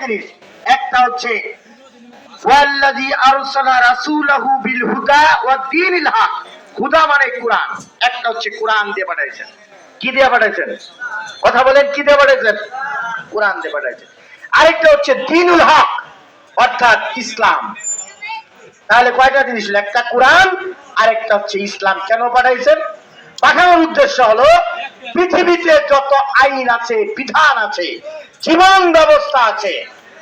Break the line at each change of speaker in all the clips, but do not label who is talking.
জিনিস। একটা হচ্ছে মানে কোরআন। পাঠাইছেন। আরেকটা হচ্ছে দিনুল হক, অর্থাৎ ইসলাম। তাহলে কয়টা জিনিস একটা কোরআন, আরেকটা হচ্ছে ইসলাম। কেন পাঠাইছেন? পাঠানোর উদ্দেশ্য হলো পৃথিবীতে যত আইন আছে, বিধান আছে, জীবন ব্যবস্থা আছে,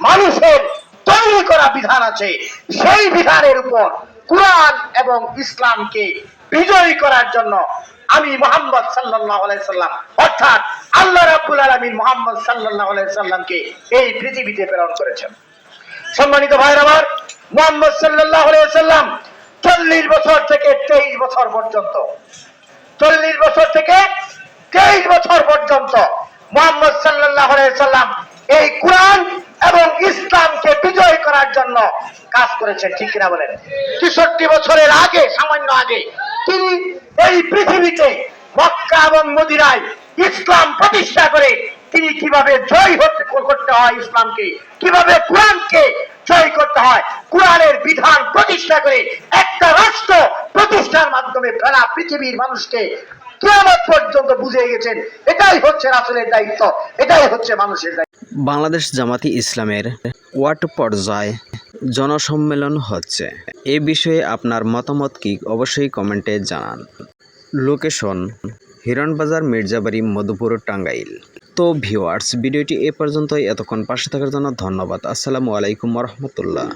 মানুষের তৈরি করা বিধান আছে, সেই বিধানের উপর কোরআন এবং ইসলামকে বিজয়ী করার জন্য আমি মোহাম্মদ আলাইহি সাল্লাম, অর্থাৎ আল্লাহ রাব্বুল আলামিন মোহাম্মদ আলাইহি সাল্লামকে এই পৃথিবীতে প্রেরণ করেছেন। সম্মানিত ভাইয়ের আমার, মোহাম্মদ সাল্লাহ সাল্লাম চল্লিশ বছর থেকে তেইশ বছর পর্যন্ত, চল্লিশ বছর থেকে তেইশ বছর পর্যন্ত মোহাম্মদ সাল্লাহ সাল্লাম এই কোরআন এবং ইসলামকে বিজয় করার জন্য কাজ করেছেন ঠিক কিনা বলেন? তেষট্টি বছরের আগে, সামান্য আগে, তিনি এই পৃথিবীতে মক্কা এবং মদিনায় ইসলাম প্রতিষ্ঠা করে তিনি কীভাবে জয় হতে করতে হয় ইসলামকে, কীভাবে কোরআনকে জয় করতে হয়, কোরআনের বিধান প্রতিষ্ঠা করে একটা রাষ্ট্র প্রতিষ্ঠার মাধ্যমে সারা পৃথিবীর মানুষকে পর্যন্ত বুঝিয়ে গেছেন, এটাই হচ্ছে রাসূলের দায়িত্ব, এটাই হচ্ছে মানুষের দায়িত্ব।
বাংলাদেশ জামাতি ইসলামের ওয়ার্ড পর্যায়ে জনসম্মেলন হচ্ছে। এ বিষয়ে আপনার মতামত কি অবশ্যই কমেন্টে জানান। লোকেশন হিরণবাজার মির্জাবাড়ি মধুপুর টাঙ্গাইল। তো ভিউয়ার্স, ভিডিওটি এ পর্যন্তই। এতক্ষণ পাশে থাকার জন্য ধন্যবাদ। আসসালামু আলাইকুম রহমতুল্লাহ।